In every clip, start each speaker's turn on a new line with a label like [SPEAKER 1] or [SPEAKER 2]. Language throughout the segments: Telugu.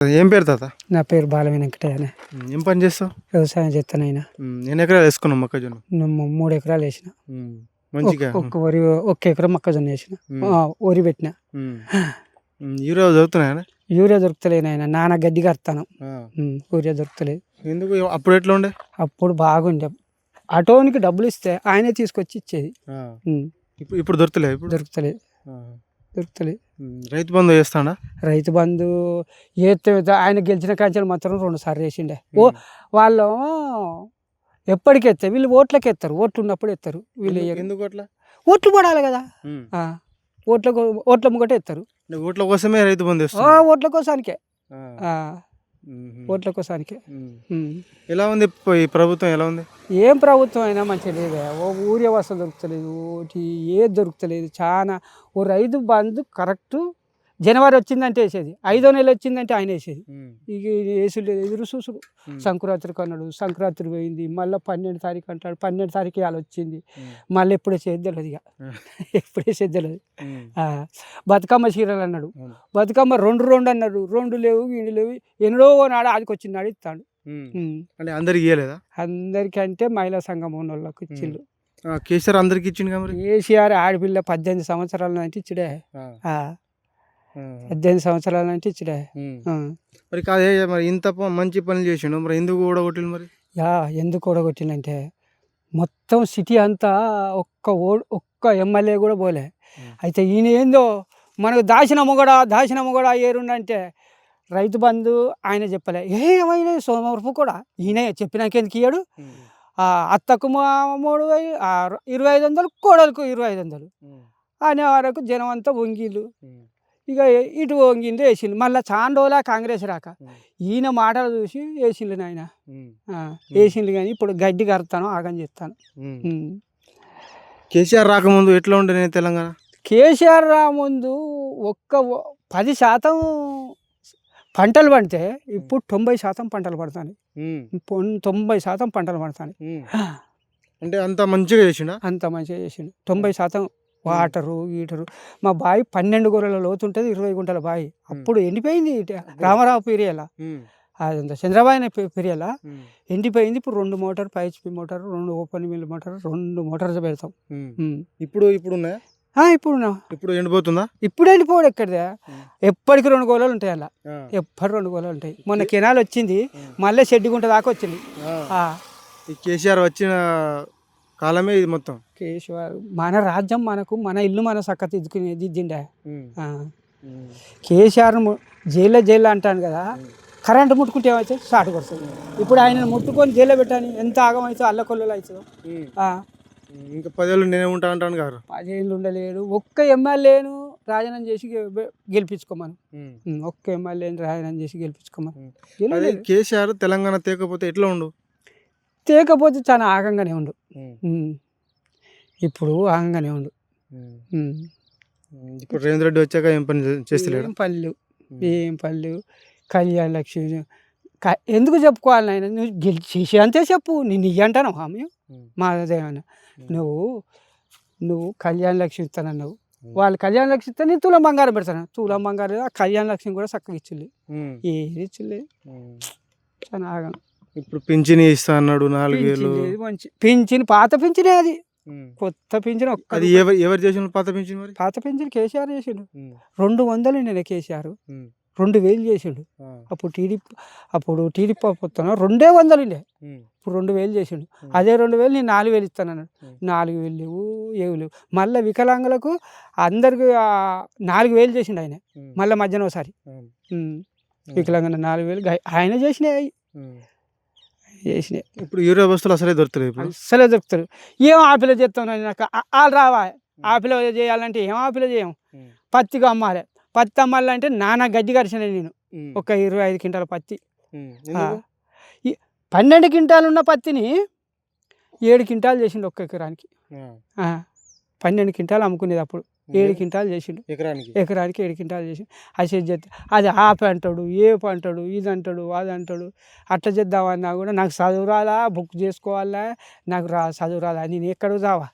[SPEAKER 1] ఏం పేరు తాత?
[SPEAKER 2] నా పేరు బాల వెంకటయ్య
[SPEAKER 1] ఉమ్, ఏం పని చేస్తావు?
[SPEAKER 2] వ్యవసాయం చేస్తానైనా
[SPEAKER 1] ఎన్ని ఎకరాలు వేసుకున్నావు మొక్కజొన్న?
[SPEAKER 2] మూడు ఎకరాలు వేసిన.
[SPEAKER 1] మంచిగా?
[SPEAKER 2] ఒక్క- వరి ఒక్క ఎకరం మొక్కజొన్న వేసిన. వరి పెట్టిన.
[SPEAKER 1] యూరియా చదువుతున్నాయా
[SPEAKER 2] యూరియా దొరుకుతలేదు ఆయన నాన్న గడ్డి కడతాను. యూరియా దొరుకుతలేదు.
[SPEAKER 1] ఎందుకు? అప్పుడు ఎట్లా ఉండే?
[SPEAKER 2] అప్పుడు బాగుండే. ఆటోనికి డబ్బులు ఇస్తే ఆయనే తీసుకొచ్చి ఇచ్చేది.
[SPEAKER 1] ఇప్పుడు ఇప్పుడు దొరుకుతలే ఇప్పుడు?
[SPEAKER 2] దొరుకుతలేదు.
[SPEAKER 1] ఉమ్, రైతు బంధు చేస్తాడా
[SPEAKER 2] రైతు బంధు ఏతే ఆయన గెలిచిన కాంచెలు మాత్రం రెండు సార్లు వేసిండే. ఓ వాళ్ళు ఎప్పటికి ఎత్తారు వీళ్ళు ఓట్లకి ఎత్తారు. ఓట్లు ఉన్నప్పుడు ఎత్తారు. వీళ్ళు
[SPEAKER 1] ఎందుకు- అట్లా
[SPEAKER 2] ఓట్లు? పడాలి కదా. ఓట్లకు ఓట్ల ముంగట ఎత్తారు.
[SPEAKER 1] ఓట్ల కోసమే రైతు బంధు
[SPEAKER 2] ఓట్ల కోసానికే. ఓట్ల కోసానికే.
[SPEAKER 1] ఎలా ఉంది ఈ ప్రభుత్వం? ఎలా ఉంది?
[SPEAKER 2] ఏం ప్రభుత్వం అయినా మంచిగా లేదే. ఓ ఊరి వసతి దొరుకుతలేదు ఓటి ఏది దొరుకుతలేదు. చాలా ఓ రైతు బంధు కరెక్ట్ జనవరి వచ్చిందంటే వేసేది. ఐదో నెల వచ్చిందంటే ఆయన వేసేది. ఇక వేసుడు ఎదురు చూసుడు సంక్రాంతికి అన్నాడు. సంక్రాంతి పోయింది. మళ్ళీ పన్నెండు తారీఖు అంటాడు. పన్నెండు తారీఖు ఇవాళ వచ్చింది. మళ్ళీ ఎప్పుడు తెలియదు ఇక. ఎప్పుడు ఆ, బతుకమ్మ చీరలు అన్నాడు. బతుకమ్మ రెండు రెండు అన్నాడు. రెండు లేవు ఇండి లేవు. ఎన్నడో నాడు ఆదికి వచ్చినాడు ఇస్తాడు.
[SPEAKER 1] అంటే అందరికి ఇవ్వలేదా
[SPEAKER 2] అందరికంటే మహిళా సంఘం ఉన్న వాళ్ళకి ఇచ్చిళ్ళు
[SPEAKER 1] ఆ, కేసీఆర్ అందరికి మరి?
[SPEAKER 2] కేసీఆర్ ఆడపిల్ల పద్దెనిమిది సంవత్సరాల నుంచి ఇచ్చిడే. పద్దెనిమిది సంవత్సరాల నుంచి ఇచ్చిడే.
[SPEAKER 1] మరి కాదే మరి ఇంత మంచి పనులు చేసిండు. మరి ఎందుకు కూడా కొట్టిండు మరి?
[SPEAKER 2] యా ఎందుకు ఓడగొట్టిందంటే మొత్తం సిటీ అంతా ఒక్క ఓ ఒక్క ఎమ్మెల్యే కూడా పోలే. అయితే ఈయన ఏందో మనకు దాచిన మొగడ దాచిన మొగడ ఏరుండంటే రైతు బంధు ఆయన చెప్పలే. ఏమైనా సోమవరపు కూడా ఈయన చెప్పినాక ఎందుకు ఇయ్యాడు? అత్తకు మా- మూడు ఇరవై ఐదు వందలు కోడలకు ఇరవై ఐదు వందలు. అనే వరకు జనం అంతా
[SPEAKER 1] ఉమ్,
[SPEAKER 2] ఇక ఇటు వంగింది వేసిండు. మళ్ళీ చాండోలా కాంగ్రెస్ రాక ఈయన మాటలు చూసి వేసిండు నాయన. వేసిండు కానీ ఇప్పుడు గడ్డి కడతాను ఆగం.
[SPEAKER 1] ఉమ్. కేసీఆర్ రాకముందు ఎట్లా ఉండే తెలంగాణ?
[SPEAKER 2] కేసీఆర్ రా ముందు ఒక్క పది శాతం పంటలు పడితే ఇప్పుడు తొంభై శాతం పంటలు పడతాయి పొన్- తొంభై శాతం పంటలు పడతాయి
[SPEAKER 1] ఉమ్. అంటే అంత మంచిగా చేసిండా?
[SPEAKER 2] అంత మంచిగా చేసిండు. తొంభై శాతం వాటరు ఈటరు. మా బావి పన్నెండు గొర్రెల లోతు ఉంటుంది ఇరవై గుంటల బావి. అప్పుడు ఎండిపోయింది రామారావు పీరియల. అదంతా చంద్రబాబు పీరియల. ఎండిపోయింది ఇప్పుడు రెండు మోటార్ పైహెచ్పి మోటార్ రెండు ఓపెన్ మిల్ మోటార్ రెండు మోటార్స్ పెడతాం.
[SPEAKER 1] ఇప్పుడు ఇప్పుడు
[SPEAKER 2] ఇప్పుడు
[SPEAKER 1] ఇప్పుడు ఎండిపోతుందా?
[SPEAKER 2] ఇప్పుడు వెళ్ళిపోవడం ఎక్కడిదే. ఎప్పటికి రెండు గోళాలు ఉంటాయి అలా. ఎప్పటి రెండు గోళాలు ఉంటాయి. మొన్న కెనాల్ వచ్చింది మళ్ళీ షెడ్డి గుంట దాకా వచ్చింది.
[SPEAKER 1] కేసీఆర్ వచ్చిన కాలమే ఇది మొత్తం.
[SPEAKER 2] కేశవారు మన రాజ్యం మనకు మన ఇల్లు మన
[SPEAKER 1] ఉమ్,
[SPEAKER 2] ఆ.
[SPEAKER 1] ఉమ్,
[SPEAKER 2] కేసీఆర్ జైల్లో జైల్లో అంటాను కదా కరెంటు ముట్టుకుంటే ఏమైతే షార్ట్ కొడుతుంది. ఇప్పుడు ఆయన ముట్టుకొని జైల్లో పెట్టాని ఎంత ఆగం అవుతుందో అల్లకొల్లు అవుతుందో.
[SPEAKER 1] ఇంకా పదేళ్ళు నేనే ఉంటా అంటాను గారు.
[SPEAKER 2] పదేళ్ళు ఉండలేడు. ఒక్క ఎమ్మెల్యేను రాజీనామా చేసి గెలిపించుకోమను. ఒక్క ఎమ్మెల్యేని రాజీనామా చేసి గెలిపించుకోమను.
[SPEAKER 1] కేసీఆర్ తెలంగాణ తేకపోతే ఎట్లా ఉండు?
[SPEAKER 2] తేకపోతే చాలా ఆగంగానే ఉండు. ఇప్పుడు ఆగంగానే ఉండు.
[SPEAKER 1] ఇప్పుడు రేవంత్ రెడ్డి వచ్చాక ఏం పని చేస్తలేడు?
[SPEAKER 2] ఏం పళ్ళు ఏం పళ్ళు కళ్యాణ లక్ష్మి ఎందుకు చెప్పుకోవాలి నాయన? నువ్వు గెలిచి అంతే చెప్పు. నేను ఇయ్య అంటాను హామీ మా అదేమన్నా నువ్వు నువ్వు కళ్యాణ లక్ష్మి ఇస్తానన్నావు. వాళ్ళు కళ్యాణ లక్ష్మి ఇస్తే నేను తులం బంగారం పెడతాను తులం బంగారం ఆ కళ్యాణ లక్ష్మి కూడా చక్కగా ఇచ్చింది. ఏది ఇచ్చింది? చాలా ఆగం.
[SPEAKER 1] ఇప్పుడు పింఛని ఇస్తా అన్నాడు నాలుగు వేలు.
[SPEAKER 2] మంచి పింఛన్ పాత పింఛనే అది. కొత్త పింఛన్ ఒక్క
[SPEAKER 1] అది ఎవరు ఎవరు చేసిన పాత పింఛన్ మరి?
[SPEAKER 2] పాత పింఛన్ కేసీఆర్ చేసిండు. రెండు వందలు నేను కేసీఆర్. రెండు వేలు చేసిండు. అప్పుడు టీడీపీ అప్పుడు టీడీపీ పొత్తున రెండే వందలు ఉండే ఇప్పుడు రెండు వేలు చేసిండు. అదే రెండు వేలు నేను నాలుగు వేలు ఇస్తాను అన్నాడు.
[SPEAKER 1] ఉమ్.
[SPEAKER 2] నాలుగు వేలు లేవు ఏవి లేవు. మళ్ళీ వికలాంగులకు అందరికి నాలుగు వేలు చేసిండు ఆయన. మళ్ళీ మధ్యాహ్నం ఒకసారి. వికలాంగన నాలుగు వేలు. ఆయన చేసినాయి. చేసినాయి.
[SPEAKER 1] ఇప్పుడు యూరియా బస్తులు అసలే ఇప్పుడు?
[SPEAKER 2] అసలే దొరుకుతారు ఏం ఆపిల చేస్తాం నాకు? వాళ్ళు రావా? ఆపిల చేయాలంటే ఏం ఆపిల చేయం పత్తిగా అమ్మాలి. పత్తి అమ్మాలంటే నానా గడ్డి కరిచిన నేను. ఒక ఇరవై ఐదు క్వింటాల పత్తి. పన్నెండు క్వింటాలు ఉన్న పత్తిని ఏడు క్వింటాలు చేసిండు ఒక్క ఎకరానికి. పన్నెండు క్వింటాలు అమ్ముకునేది అప్పుడు. ఏడు క్వింటాలు చేసిండు.
[SPEAKER 1] ఎకరానికి?
[SPEAKER 2] ఎకరానికి ఏడు క్వింటాలు చేసి అది చేస్తే అది ఆపి అంటాడు ఏపు అంటాడు ఇది అంటాడు అది అంటాడు. అట్లా చేద్దామన్నా కూడా నాకు చదువు రాలా బుక్ చేసుకోవాలా నాకు రా చదువు రాలా నేను ఎక్కడ రావా?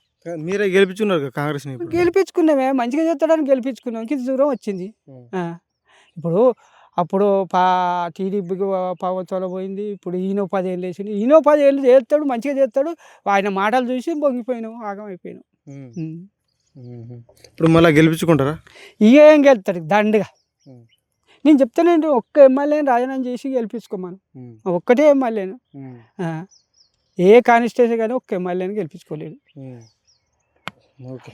[SPEAKER 1] మీరే గెలిపించున్నారు కదా కాంగ్రెస్
[SPEAKER 2] గెలిపించుకున్నామే మంచిగా చేస్తాడని గెలిపించుకున్నాం. ఇంక దూరం వచ్చింది. ఇప్పుడు అప్పుడు పా టీడీపీకి పవత్వలో పోయింది ఇప్పుడు ఈయన పదేళ్ళు వేసిండు ఈయన పదేళ్ళు చేస్తాడు మంచిగా చేస్తాడు. ఆయన మాటలు చూసి పొంగిపోయినాం ఆగం.
[SPEAKER 1] ఇప్పుడు మళ్ళీ గెలిపించుకుంటారా?
[SPEAKER 2] ఏం గెలుతాడు? దండగా. నేను చెప్తానండి ఒక్క ఎమ్మెల్యేని రాజీనామా చేసి గెలిపించుకోమను. ఒక్కటే ఎమ్మెల్యేను. ఏ కానిస్టేషన్ కానీ ఒక్క ఎమ్మెల్యేని గెలిపించుకోలేదు
[SPEAKER 1] ఓకే.